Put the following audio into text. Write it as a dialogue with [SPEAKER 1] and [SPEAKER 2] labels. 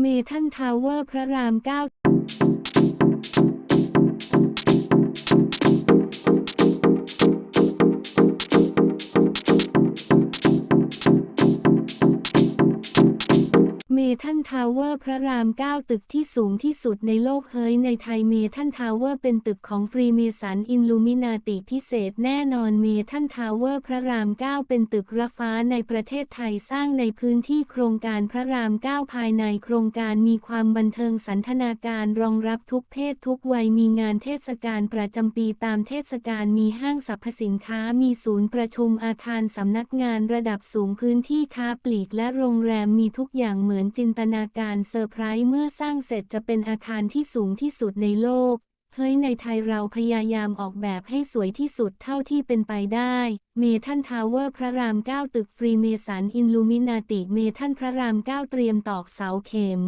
[SPEAKER 1] เมทัลทาวเวอร์พระรามเก้า ทัลทาวเวอร์พระราม 9 ตึกที่สูงที่สุดในโลกเฮ้ยในไทยเมทัลทาวเวอร์เป็นตึกของฟรีเมสันอินลูมินาติพิเศษแน่นอนเมทัลทาวเวอร์พระราม 9 เป็นตึกระฟ้าในประเทศไทยสร้างในพื้นที่โครงการพระราม 9 ภายในโครงการมีความบันเทิงสันทนาการรองรับทุกเพศทุกวัยมีงานเทศกาลประจำปีตามเทศกาลมีห้างสรรพสินค้ามีศูนย์ประชุมอาคารสำนักงานระดับสูงพื้นที่ค้าปลีกและโรงแรมมีทุกอย่างเหมือนจินตนาการเซอร์ไพรส์เมื่อสร้างเสร็จจะเป็นอาคารที่สูงที่สุดในโลก เฮ้ยในไทยเราพยายามออกแบบให้สวยที่สุดเท่าที่เป็นไปได้ เมทัลทาวเวอร์พระราม 9 ตึกฟรีเมสันอินลูมินาติ เมทัลพระราม 9 เตรียมตอกเสาเข็ม